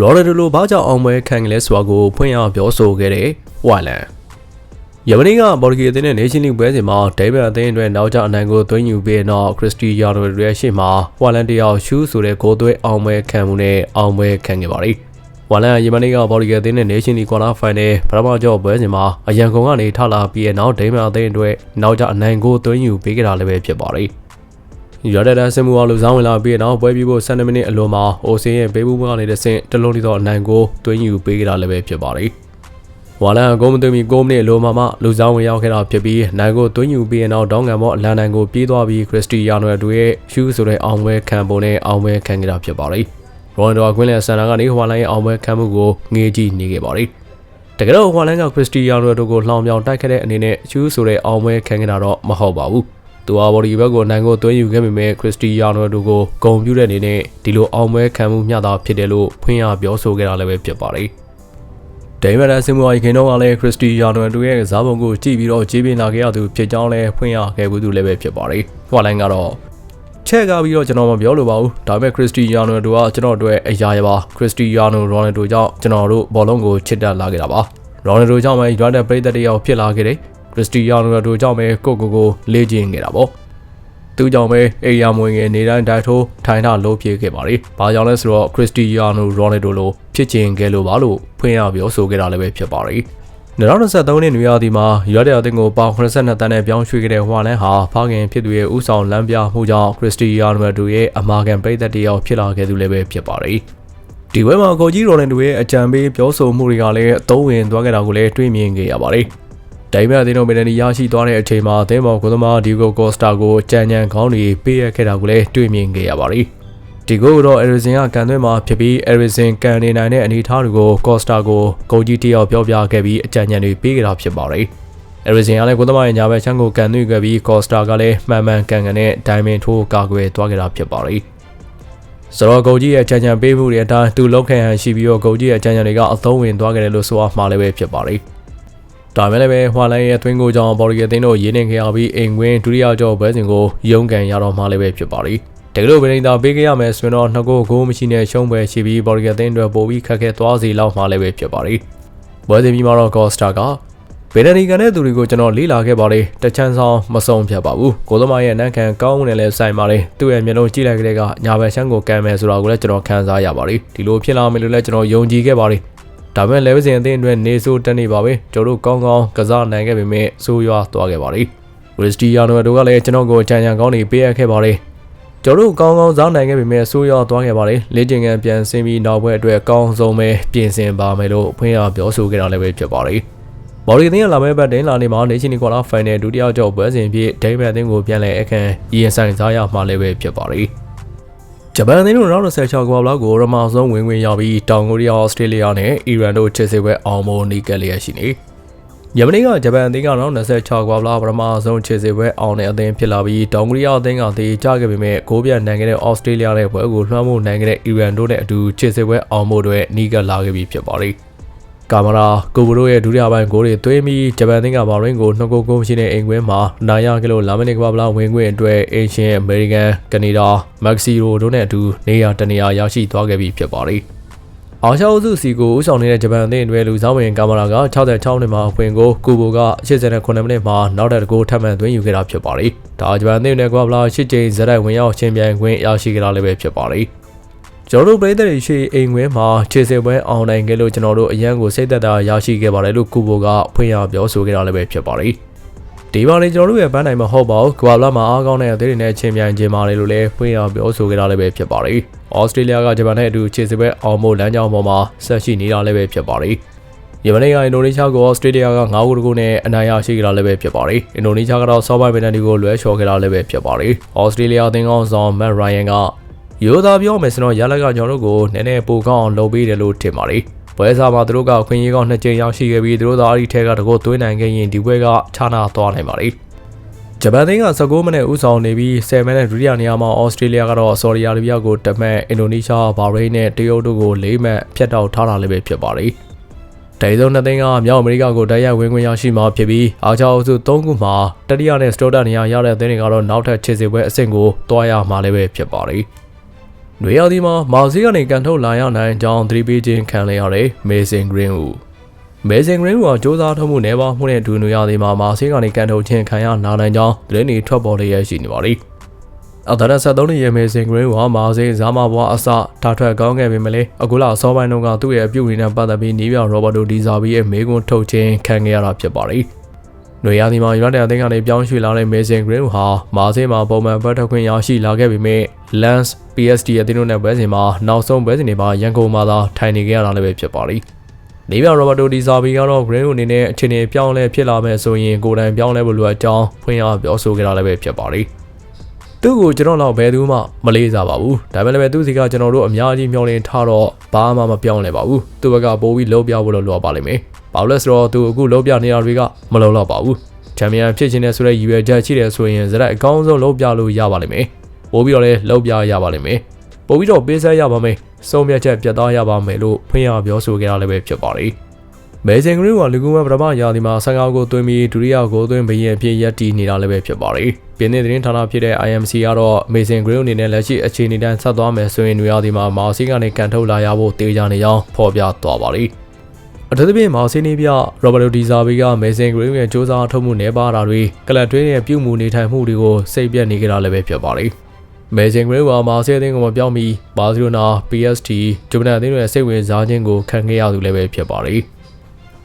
ရော်နယ်ဒိုလိုဘာကြောင့်အောင်ပွဲခံကလေးဆိုတာကိုဖွင့်ရပြောဆိုခဲ့တဲ့ဝါလန်ယမနီကဘော်လ်ဂီအသင်းနဲ့ Nation League ပွဲစဉ်မှာဒိဗန်အသင်းအတွက်နောက်ကျအနိုင်ကိုသွင်းယူပြီးတော့ခရစ္စတီယာနိုရဲ့ရှေ့မှာဝါလန်တယောက်ရှူးဆိုတဲ့ဂိုးသွဲအောင်ပွဲခံမှုနဲ့အောင်ပွဲခံခဲ့ပါတယ်။ဝါလန်ယမနီကဘော်လ်ဂီအသင်းနဲ့ Nation League Quarter Final ပထမကြောပွဲစဉ်မှာအရန်ကုန်ကနေထလာပြီးတော့ဒိဗန်အသင်းအတွက်နောက်ကျအနိုင်ကိုသွင်းယူပေးခဲ့တာလည်းပဲဖြစ်ပါတယ်။ ရဒဒဆင်မူအောင်လူဆောင်ဝင်လာပြီးနောက်ပွဲပြီးဖို့12မိနစ်အလိုမှာအိုစင်ရဲ့ဘေးဘူးဘကနေတဆင့်တလုံးတီတော့အနိုင်ကိုတွင်းယူပေးကြတာလည်းပဲဖြစ်ပါတယ်။ဝါလန်အကုန်းမသွင်းမီ9မိနစ်အလိုမှာမှလူဆောင်ဝင်ရောက်ခဲ့တာဖြစ်ပြီးနိုင်ကိုတွင်းယူပြီးတဲ့နောက်ဒေါင်းငံမော့အလန်နိုင်ကိုပြေးသွားပြီးခရစ္စတီယာနိုတို့ရဲ့ရှူးဆိုတဲ့အောင်ပွဲခံပုံနဲ့အောင်ပွဲခံခဲ့တာဖြစ်ပါတယ်။ရိုအန်ဒိုကွင်းလန်ဆန်နာကနေဝါလန်ရဲ့အောင်ပွဲခံမှုကိုငေးကြည့်နေခဲ့ပါတယ်။တကယ်တော့ဝါလန်ကခရစ္စတီယာနိုတို့ကိုလှောင်ပြောင်တိုက်ခဲ့တဲ့အနေနဲ့ရှူးဆိုတဲ့အောင်ပွဲခံခဲ့တာတော့မဟုတ်ပါဘူး။ သူအားဘော်ဒီဘက်ကိုနိုင်ကိုသွင်းယူခဲ့ပေမဲ့ခရစ္စတီယာနိုတို့ကိုဂုံပြူတဲ့အနေနဲ့ဒီလိုအောင်ပွဲခံမှုမျှတာဖြစ်တယ်လို့ဖွင့်ရပြောဆိုခဲ့တာလည်းပဲဖြစ်ပါတယ်။ဒိမန်ဒန်ဆင်မွာခင်တော့ကလည်းခရစ္စတီယာနိုတို့ရဲ့ကစားပုံကိုကြည့်ပြီးတော့ကြေးပင်လာခဲ့ရသူဖြစ်ကြောင်းလည်းဖွင့်ရခဲ့ဘူးသူလည်းပဲဖြစ်ပါတယ်။ဟွာလိုင်းကတော့ချက်ကပြီးတော့ကျွန်တော်မပြောလို့ပါဘူး။ဒါပေမဲ့ခရစ္စတီယာနိုတို့ကကျွန်တော်တို့အရာရပါခရစ္စတီယာနိုရိုနယ်ဒိုကြောင့်ကျွန်တော်တို့ဘောလုံးကိုချစ်တက်လာခဲ့တာပါ။ရိုနယ်ဒိုကြောင့်ပဲယူနိုက်တက်ပရိသတ်တယောက်ဖြစ်လာခဲ့တယ်။ ခရစ္စတီယာနိုတို့ကြောင့်ပဲကိုကိုကိုလေ့ကျင့်ခဲ့တာပေါ့။သူကြောင့်ပဲအေယာမွေငယ်နေတိုင်းတိုက်ထိုးထိုင်တာလုံးပြေးခဲ့ပါလေ။ဘာကြောင့်လဲဆိုတော့ခရစ္စတီယာနိုရိုနယ်ဒိုလိုဖြစ်ချင်ခဲ့လို့ပါလို့ဖွင့်ရပြောဆိုခဲ့တာလည်းပဲဖြစ်ပါလေ။2023နှစ်နွေရာသီမှာရွက်တဲ့အသင်းကိုပေါင်82တန်းနဲ့ပြောင်းရွှေ့ခဲ့တဲ့ဟွာလန်ဟာဖခင်ဖြစ်သူရဲ့ဥဆောင်လမ်းပြမှုကြောင့်ခရစ္စတီယာနိုဒိုရဲ့အမာကန်ပိတ်သက်တယောက်ဖြစ်လာခဲ့သူလည်းပဲဖြစ်ပါလေ။ဒီဝဲမှာကိုကြီးရိုနယ်ဒိုရဲ့အကြံပေးပြောဆိုမှုတွေကလည်းအသုံးဝင်သွားခဲ့တာကိုလည်းတွေ့မြင်ခဲ့ရပါတယ်။ ဒိုင်မန်အသင်းတို့မီလနီရရှိသွားတဲ့အချိန်မှာအသင်းပေါ်ကိုသမားဒီဂိုကောစတာကိုကြံကြံခေါင်းတွေပေးရခဲ့တာကိုလည်းတွေ့မြင်ခဲ့ရပါတယ်။ဒီဂိုတော့အရီဇင်ကကန်သွင်းမှာဖြစ်ပြီးအရီဇင်ကန်နေနိုင်တဲ့အနေအထားတွေကိုကောစတာကိုဂိုကြီးတယောက်ပြောပြခဲ့ပြီးအကြံဉာဏ်တွေပေးခဲ့တာဖြစ်ပါတယ်။အရီဇင်ကလည်းကိုသမားရဲ့ညာဘက်ချမ်းကိုကန်သွင်းခဲ့ပြီးကောစတာကလည်းမှန်မှန်ကန်ကန်နဲ့ဒိုင်မင်ထိုးကာကွယ်သွားခဲ့တာဖြစ်ပါတယ်။ဆိုတော့ဂိုကြီးရဲ့ကြံကြံပေးမှုတွေအတိုင်းသူလောက်ခံရရှိပြီးတော့ဂိုကြီးရဲ့ကြံကြံတွေကအသုံးဝင်သွားခဲ့တယ်လို့ဆိုအားမှာလည်းပဲဖြစ်ပါတယ်။ ဒါမဲ့လည်းပဲဟွာလိုင်းရဲ့သွင်းကိုကြောင့်ဘော်ရီရဲ့အသင်းတို့ရင်းနေခဲ့ရပြီးအိမ်ကွင်းဒုတိယကြောဘဲစဉ်ကိုရုံးကန်ရတော့မှလည်းပဲဖြစ်ပါလိမ့်တကယ်လို့ဗရင်သာပေးခဲ့ရမယ်ဆိုရင်တော့နှစ်ကိုဂိုးမရှိနဲ့ရှုံးပွဲရှိပြီးဘော်ရီရဲ့အသင်းတွေပိုပြီးခက်ခဲသွားစီလောက်မှလည်းပဲဖြစ်ပါလိမ့်ဘွဲစဉ်ပြီးမှတော့ကော့စတာကဗေဒနီကန်တဲ့သူတွေကိုကျွန်တော်လေးလာခဲ့ပါလေတချမ်းဆောင်မဆုံးဖြတ်ပါဘူးကိုသမားရဲ့နန်းခံကောင်းမှုနဲ့လည်းဆိုင်ပါလေသူ့ရဲ့မျက်လုံးကြည့်လိုက်ကြတဲ့ကညာဘက်ချမ်းကိုကမ်းမယ်ဆိုတာကိုလည်းကျွန်တော်ခန်းစားရပါလေဒီလိုဖြစ်လာမယ်လို့လည်းကျွန်တော်ယုံကြည်ခဲ့ပါလေ ဒါပေမဲ့လေဝစင်အသင်းအတွက်နေဆိုးတက်နေပါပဲကျွန်တော်တို့ကောင်းကောင်းကစားနိုင်ခဲ့ပေမဲ့ဆိုးရွားသွားခဲ့ပါလေခရစ္စတီယာနိုတို့ကလည်းကျွန်တော်ကိုကြံကြံကောင်းနေပေးရခဲ့ပါလေကျွန်တော်တို့ကောင်းကောင်းစားနိုင်ခဲ့ပေမဲ့ဆိုးရွားသွားခဲ့ပါလေလေ့ကျင့်ခန်းပြန်ဆင်းပြီးနောက်ဘက်အတွက်ကောင်းဆုံးပဲပြင်ဆင်ပါမယ်လို့ဖွင့်ရပြောဆိုခဲ့တာလည်းပဲဖြစ်ပါလေဘော်ရီသင်းကလာမဲ့ဘက်တင်းလာနေမှာနေချင်းနီကွာလာဖိုင်နယ်ဒုတိယကြောက်ပွဲစဉ်ဖြစ်ဒိမန်အသင်းကိုပြန်လည်အခမ်းရင်ဆိုင်စားရမှာလည်းပဲဖြစ်ပါလေ ဂျပန်အသင်းတို့2016ကမ္ဘာလောက်ကိုရမဆုံးဝင်ဝင်ရောက်ပြီးတောင်ကိုရီးယားဩစတြေးလျနဲ့အီရန်တို့ချစ်စေပွဲအောင်မိုနီကလျက်ရှိနေယမနီကဂျပန်အသင်းကတော့26ကမ္ဘာလောက်ပထမဆုံးချစ်စေပွဲအောင်တဲ့အသင်းဖြစ်လာပြီးတောင်ကိုရီးယားအသင်းကတေချခဲ့ပေမဲ့ဂိုးပြတ်နိုင်ခဲ့တဲ့ဩစတြေးလျရဲ့ပွဲကိုလွှမ်းမိုးနိုင်ခဲ့တဲ့အီရန်တို့နဲ့အတူချစ်စေပွဲအောင်မိုတွေနီးကပ်လာခဲ့ပြီးဖြစ်ပါလိမ့် ကာမရာကိုဘရိုရဲ့ဒုတိယပိုင်းဂိုးတွေသွင်းပြီးဂျပန်သင်းကဘော်ရင်းကိုနှစ်ကိုကုန်းရှိတဲ့အိမ်ကွင်းမှာနိုင်ရကလို့လာမနစ်ကဘာဘလာဝင်ခွင့်အတွက်အင်ရှင်အမေရိကန်ကနေဒါမက္ကဆီကိုတို့နဲ့အတူနေရာတနေရာရောက်ရှိသွားခဲ့ပြီဖြစ်ပါလိမ့်အာရှအုပ်စုစီကိုဦးဆောင်နေတဲ့ဂျပန်အသင်းတွေလူဆောင်ဝင်ကာမရာက66နှစ်မှာဝင်ကိုကူဘိုက89မိနစ်မှာနောက်တစ်ကိုထပ်မံသွင်းယူခဲ့တာဖြစ်ပါလိမ့်ဒါဂျပန်အသင်းနဲ့ကဘာဘလာ8ချိန်ဇက်တိုက်ဝင်ရောက်ချင်းပြိုင်ခွင့်ရရှိခဲ့တာလည်းပဲဖြစ်ပါလိမ့် ကျွန်တော်တို့ပြည်သက်တွေရှိအိမ်ခွင်းမှာခြေစပွဲအောင်နိုင်ခဲ့လို့ကျွန်တော်တို့အရန်ကိုစိတ်သက်သာရရှိခဲ့ပါတယ်လို့ကုဘိုကဖွင့်ရပြောဆိုခဲ့တာလည်းပဲဖြစ်ပါလိမ့်ဒီပါလေကျွန်တော်တို့ရဲ့ဘန်းနိုင်မဟုတ်ပါဘူးကဘာလာမှာအားကောင်းတဲ့အသေးတွေနဲ့ချင်းပြိုင်ခြင်းပါလေလို့လည်းဖွင့်ရပြောဆိုခဲ့တာလည်းပဲဖြစ်ပါလိမ့်ဩစတြေးလျကဂျပန်နဲ့အတူခြေစပွဲအောင်မို့လမ်းကြောင်းပေါ်မှာဆက်ရှိနေတာလည်းပဲဖြစ်ပါလိမ့်ယမန်ကအင်ဒိုနီးရှားကိုဩစတြေးလျက9ဂိုးတကူနဲ့အနိုင်ရရှိကြတာလည်းပဲဖြစ်ပါတယ်။အင်ဒိုနီးရှားကတော့ဆော့ဘိုင်ပင်နတီကိုလွဲချော်ခဲ့တာလည်းပဲဖြစ်ပါတယ်။ဩစတြေးလျအသင်းကောင်းဆောင်မက်ရိုင်ယန်က ရိုးသားပြောမယ်ဆိုတော့ရလက်ကကျွန်တော်တို့ကိုနည်းနည်းပိုကောင်းအောင်လုပ်ပေးတယ်လို့ထင်ပါတယ်။ပွဲစားမှာသူတို့ကခွင့်ရေးကောင်းနှစ်ကြိမ်ရောက်ရှိခဲ့ပြီးသူတို့သားအဒီထဲကတကောသွင်းနိုင်ခဲ့ရင်ဒီပွဲကခြားနာသွားနိုင်ပါတယ်။ဂျပန်သင်းက19မိနစ်ဦးဆောင်နေပြီး10မိနစ်ဒုတိယနေရာမှာဩစတြေးလျကတော့ဆော်ဒီအာရေဗျကိုတမန်အင်ဒိုနီးရှားဘာရိန်းနဲ့တရုတ်တို့ကို၄မှတ်ဖျက်တောက်ထားတာလည်းပဲဖြစ်ပါတယ်။ဒိုင်စုံနှစ်သိန်းကမြောက်အမေရိကကိုတိုက်ရိုက်ဝင်ခွင့်ရရှိမှာဖြစ်ပြီးအားချောက်စု၃ခုမှာတတိယနဲ့စတိုတာနေရာရတဲ့အသင်းတွေကတော့နောက်ထပ်ခြေစစ်ပွဲအဆင့်ကိုတွားရမှာလည်းပဲဖြစ်ပါတယ်။။ နွေရာသီမှာမာစီကနေကန်ထုတ်လာရနိုင်ကြောင်းသတိပေးခြင်းခံရတဲ့မေဆင်ဂရင်းဦးမေဆင်ဂရင်းဦးကစ조사ထုတ်မှုနေပါမှုနဲ့ဒူနွေရာသီမှာမာစီကနေကန်ထုတ်ခြင်းခံရနာနိုင်ကြောင်းသတင်းတွေထွက်ပေါ်လျက်ရှိနေပါသည်။အသရ73နှစ်ရဲ့မေဆင်ဂရင်းဦးကမာစီဇာမဘွားအစတာထွက်ကောင်းခဲ့ပေမဲ့လည်းအခုလအစောပိုင်းတုန်းကသူ့ရဲ့အပြုတ်အမူနဲ့ပတ်သက်ပြီးနီးပြရောဘတ်တိုဒီဇာဘီရဲ့မေကွန်းထုတ်ခြင်းခံခဲ့ရတာဖြစ်ပါတယ်။ နွေရာသီမှာယူနိုက်တက်အသင်းကနေပြောင်းရွှေ့လာတဲ့မေဆင်ဂရင်းဟာမာဆေးမှာပုံမှန်ဘတ်ထွက်ခွင့်ရရှိလာခဲ့ပေမဲ့ Lens PSD အသင်းတို့နဲ့ပွဲစဉ်မှာနောက်ဆုံးပွဲစဉ်တွေမှာရန်ကုန်မှာသာထိုင်နေခဲ့ရတာလည်းပဲဖြစ်ပါလိမ့်။နေပြရောဘတ်တိုဒီဇာဘီကတော့ဂရင်းကိုအနေနဲ့အခြေအနေပြောင်းလဲဖြစ်လာမဲ့ဆိုရင်ကိုယ်တိုင်ပြောင်းလဲဖို့လိုအပ်ကြောင်းဖွင့်ရပြောဆိုခဲ့တာလည်းပဲဖြစ်ပါလိမ့်။ သူ့ကိုကျွန်တော်တော့ဘယ်သူမှမလေးစားပါဘူးဒါပေမဲ့လည်းသူစီကကျွန်တော်တို့အများကြီးမျှော်လင့်ထားတော့ဘာမှမပြောင်းလဲပါဘူးသူ့ဘက်ကပိုးပြီးလုံးပြဖို့လို့လိုပါလိမ့်မယ်ဘာလို့လဲဆိုတော့သူအခုလုံးပြနေတာတွေကမလုံလောက်ပါဘူးချန်ပီယံဖြစ်ခြင်းနဲ့ဆိုတဲ့ရည်ရွယ်ချက်ရှိတယ်ဆိုရင်ဇရက်အကောင်းဆုံးလုံးပြလို့ရပါလိမ့်မယ်ပို့ပြီးတော့လည်းလုံးပြရပါလိမ့်မယ်ပို့ပြီးတော့ပေးဆက်ရပါမယ်စုံမြတ်ချက်ပြတ်သားရပါမယ်လို့ဖွင့်ရပြောဆိုခဲ့တာလည်းပဲဖြစ်ပါလိမ့် မဲစင်ဂရင်းကလူကူမပထမရာသီမှာ15ကိုသွင်းပြီးဒုတိယကိုသွင်းဘရင်အဖြစ်ရပ်တည်နေတာလည်းပဲဖြစ်ပါလိမ့်။ပြင်းတဲ့သတင်းဌာနဖြစ်တဲ့ IMC ကတော့မေစင်ဂရင်းအနေနဲ့လက်ရှိအခြေအနေတန်းဆက်သွားမယ်ဆိုရင်နွေရာသီမှာမာစီကနေကန်ထုတ်လာရဖို့တေးကြနေကြောင်းဖော်ပြသွားပါလိမ့်။အထူးသဖြင့်မာစီနီပြရောဘတ်တိုဒီဇာဘီကမေစင်ဂရင်းရဲ့စ조사ထုတ်မှုနေပါတာတွေကလပ်တွင်းရဲ့ပြုမှုနေထိုင်မှုတွေကိုစိတ်ပြက်နေကြတာလည်းပဲဖြစ်ပါလိမ့်။မဲစင်ဂရေးဝါမာဆီအသင်းကမပြောင်းပြီးဘာစီလိုနာ PST ဂျပန်အသင်းရဲ့စိတ်ဝင်စားခြင်းကိုခံခဲ့ရသူလည်းပဲဖြစ်ပါလိမ့်။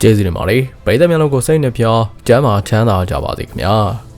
ကျေးဇူးတင်ပါတယ်ပရိသတ်များလုံးကိုစိတ်နှပြကျမ်းမာချမ်းသာကြပါစေခင်ဗျာ။